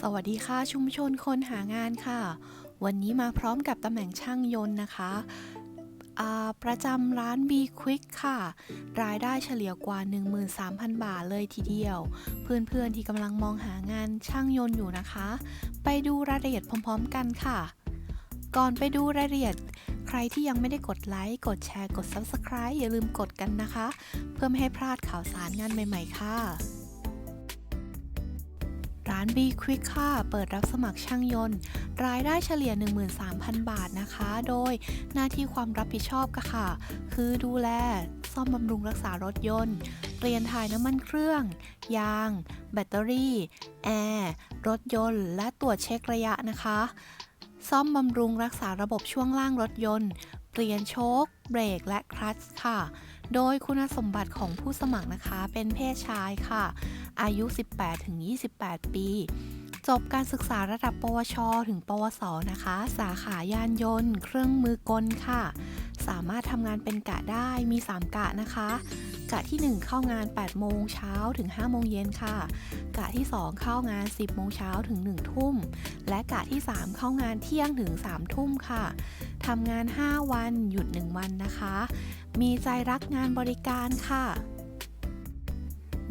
สวัสดีค่ะชุมชนคนหางานค่ะ วันนี้มาพร้อมกับตำแหน่งช่างยนต์นะคะประจำร้าน B Quick ค่ะ รายได้เฉลี่ยกว่า 13,000 บาทเลยทีเดียว เพื่อนๆที่กำลังมองหางานช่างยนต์อยู่นะคะ ไปดูรายละเอียดพร้อมๆกันค่ะ ก่อนไปดูรายละเอียด ใครที่ยังไม่ได้กดไลค์กดแชร์กด Subscribe อย่าลืมกดกันนะคะ เพื่อไม่ให้พลาดข่าวสารงานใหม่ ๆ ค่ะ ร้าน B Quick ค่ะ เปิดรับสมัครช่างยนต์ รายได้เฉลี่ย 13,000 บาทนะคะ โดยหน้าที่ความรับผิดชอบก็ค่ะ คือดูแล ซ่อมบำรุงรักษารถยนต์ เปลี่ยนถ่ายน้ำมันเครื่อง ยาง แบตเตอรี่ แอร์ รถยนต์ และตรวจเช็คระยะนะคะ ซ่อมบำรุงรักษาระบบช่วงล่างรถยนต์ เปลี่ยนโชคเบรก และคลัตช์ค่ะ โดยคุณสมบัติของผู้สมัครนะคะ เป็นเพศชายค่ะ อายุ 18-28 ปี จบการศึกษาระดับ ปวช ถึง ปวส นะคะ สาขายานยนต์ เครื่องมือกลค่ะ สามารถทำงานเป็นกะได้มี 3 กะนะคะกะที่ 1 เข้างาน 8 โมงเช้าถึง 5 โมงเย็นค่ะ กะที่ 2 เข้างาน 10 โมงเช้าถึง 1 ทุ่ม และกะที่ 3 เข้างานเที่ยงถึง 3 ทุ่มค่ะทำงาน 5 วัน หยุด 1 วันนะคะ มีใจรักงานบริการค่ะ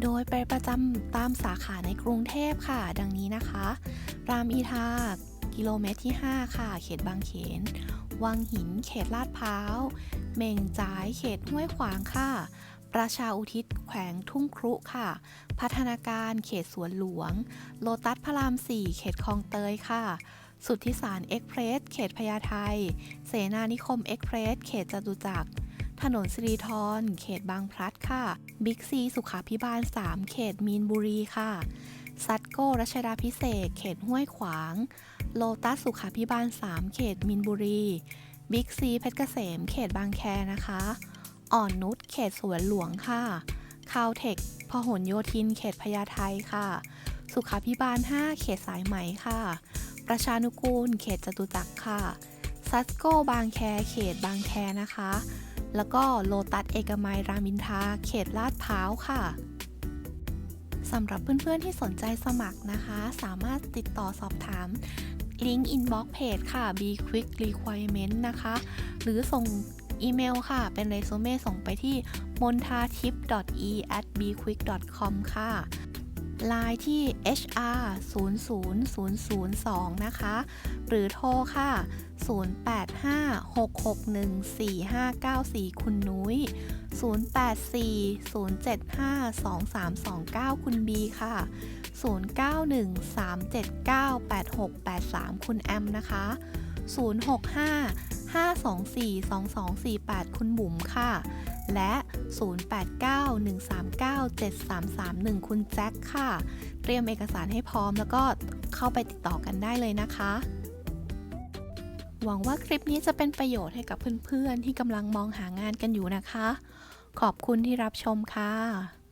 โดยไปประจำตามสาขาในกรุงเทพค่ะ ดังนี้นะคะ รามอินทากิโลเมตรที่ 5 ค่ะ เขตบางเขน วังหิน เขตลาดพร้าว เม่งจ่าย เขตห้วยขวางค่ะ ประชาอุทิศ แขวงทุ่งครุค่ะ พัฒนาการ เขตสวนหลวง โลตัสพระราม 4 เขตคลองเตยค่ะ สุทธิสารเอ็กเพรส เขตพญาไทเสนานิคมเอ็กเพรส เขตจตุจักร ถนนสิริธรเขตบางพลัดค่ะ บิ๊กซีสุขาพิบาล 3 เขตมีนบุรีค่ะซัตโก้รัชดาพิเศษ เขตห้วยขวาง โลตัสสุขาพิบาล 3 เขตมีนบุรี บิ๊กซีเพชรเกษม เขตบางแคนะคะ อ่อนนุช เขตสวนหลวงค่ะคาวเทคพหลโยธิน เขตพญาไทค่ะ สุขาพิบาล 5 เขตสายไหมค่ะ ประชานุกูล เขตจตุจักรค่ะซัตโก้บางแค เขตบางแคนะคะ แล้วก็โลตัสเอกมัยรามินทาเขตลาดพร้าวค่ะสำหรับเพื่อนๆที่สนใจสมัครนะคะ สามารถติดต่อสอบถามลิงก์อินบ็อกเพจค่ะ B Quick Requirement นะคะ หรือส่งอีเมลค่ะ เป็นเรซูเม่ส่งไปที่ m o n t a t i p e b q u i c k c o m ค่ะ ไลน์ที่ hr 0 0 0 0 2 นะคะ หรือโทรค่ะ 0856614594 คุณนุ้ย 0840752329 คุณบีค่ะ 0913798683 คุณแอมนะคะ 065-524-2248 คุณบุ๋มค่ะ และ 0891397331 คุณแจ็คค่ะ เตรียมเอกสารให้พร้อมแล้วก็เข้าไปติดต่อกันได้เลยนะคะ หวังว่าคลิปนี้จะเป็นประโยชน์ให้กับเพื่อนๆ ที่กำลังมองหางานกันอยู่นะคะ ขอบคุณที่รับชมค่ะ